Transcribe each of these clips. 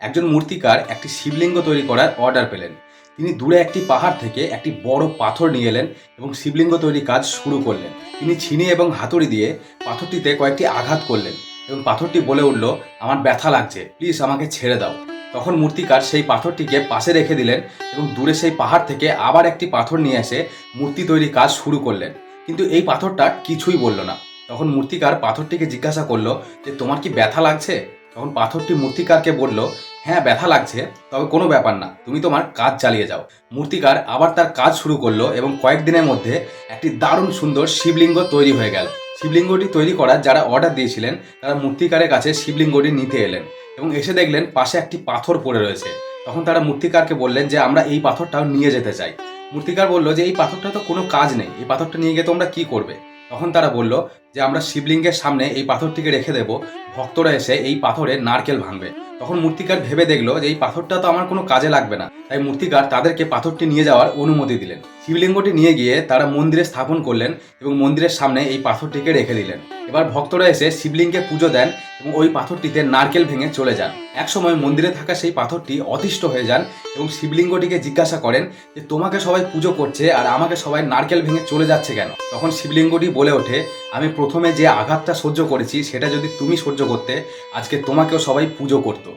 একজন মূর্তিকার একটি শিবলিঙ্গ তৈরি করার অর্ডার পেলেন। তিনি দূরে একটি পাহাড় থেকে একটি বড় পাথর নিয়ে এলেন এবং শিবলিঙ্গ তৈরি কাজ শুরু করলেন। তিনি ছিনি এবং হাতুড়ি দিয়ে পাথরটিতে কয়েকটি আঘাত করলেন এবং পাথরটি বলে উঠল, আমার ব্যথা লাগছে প্লিজ আমাকে ছেড়ে দাও। তখন মূর্তিকার সেই পাথরটিকে পাশে রেখে দিলেন এবং দূরে সেই পাহাড় থেকে আবার একটি পাথর নিয়ে এসে মূর্তি তৈরি কাজ শুরু করলেন। কিন্তু এই পাথরটা কিছুই বলল না। তখন মূর্তিকার পাথরটিকে জিজ্ঞাসা করল, যে তোমার কি ব্যথা লাগছে? তখন পাথরটি মূর্তিকারকে বলল হ্যাঁ ব্যথা লাগছে, তবে কোনো ব্যাপার না, তুমি তোমার কাজ চালিয়ে যাও। মূর্তিকার আবার তার কাজ শুরু করল এবং কয়েকদিনের মধ্যে একটি দারুণ সুন্দর শিবলিঙ্গ তৈরি হয়ে গেল। শিবলিঙ্গটি তৈরি করার যারা অর্ডার দিয়েছিলেন, তারা মূর্তিকারের কাছে শিবলিঙ্গটি নিতে এলেন এবং এসে দেখলেন পাশে একটি পাথর পড়ে রয়েছে। তখন তারা মূর্তিকারকে বললেন যে, আমরা এই পাথরটাও নিয়ে যেতে চাই। মূর্তিকার বলল যে, এই পাথরটা তো কোনো কাজ নেই, এই পাথরটা নিয়ে গিয়ে তোমরা কি করবে? তখন তারা বলল যে আমরা শিবলিঙ্গের সামনে এই পাথরটিকে রেখে দেব, ভক্তরা এসে এই পাথরে নারকেল ভাঙবে। তখন মূর্তিকার ভেবে দেখল যে এই পাথরটা তো আমার কোনো কাজে লাগবে না। তাই মূর্তিকার তাদেরকে পাথরটি নিয়ে যাওয়ার অনুমতি দিলেন। শিবলিঙ্গটি নিয়ে গিয়ে তারা মন্দিরে স্থাপন করলেন এবং মন্দিরের সামনে এই পাথরটিকে রেখে দিলেন। এবার ভক্তরা এসে শিবলিঙ্গে পুজো দেন এবং ওই পাথরটিতে নারকেল ভেঙে চলে যান। একসময় মন্দিরে থাকা সেই পাথরটি অতিষ্ঠ হয়ে যান এবং শিবলিঙ্গটিকে জিজ্ঞাসা করেন যে, তোমাকে সবাই পুজো করছে আর আমাকে সবাই নারকেল ভেঙে চলে যাচ্ছে কেন? তখন শিবলিঙ্গটি বলে ওঠে আমি প্রথমে যে আঘাতটা সহ্য করেছি, সেটা যদি তুমি সহ্য করতে, আজকে তোমাকেও সবাই পুজো করতো।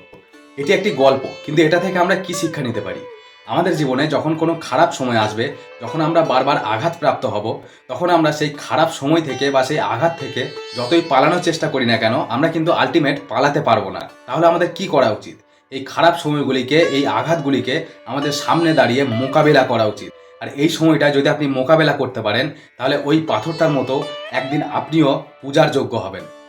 এটি একটি গল্প, কিন্তু এটা থেকে আমরা কি শিক্ষা নিতে পারি? আমাদের জীবনে যখন কোনো খারাপ সময় আসবে, যখন আমরা বারবার আঘাতপ্রাপ্ত হব, তখন আমরা সেই খারাপ সময় থেকে বা সেই আঘাত থেকে যতই পালানোর চেষ্টা করি না কেন, আমরা কিন্তু আলটিমেট পালাতে পারব না। তাহলে আমাদের কি করা উচিত? এই খারাপ সময়গুলিকে, এই আঘাতগুলিকে আমাদের সামনে দাঁড়িয়ে মোকাবেলা করা উচিত। আর এই সময়টা যদি আপনি মোকাবেলা করতে পারেন, তাহলে ওই পাথরটার মতো একদিন আপনিও পূজার যোগ্য হবেন।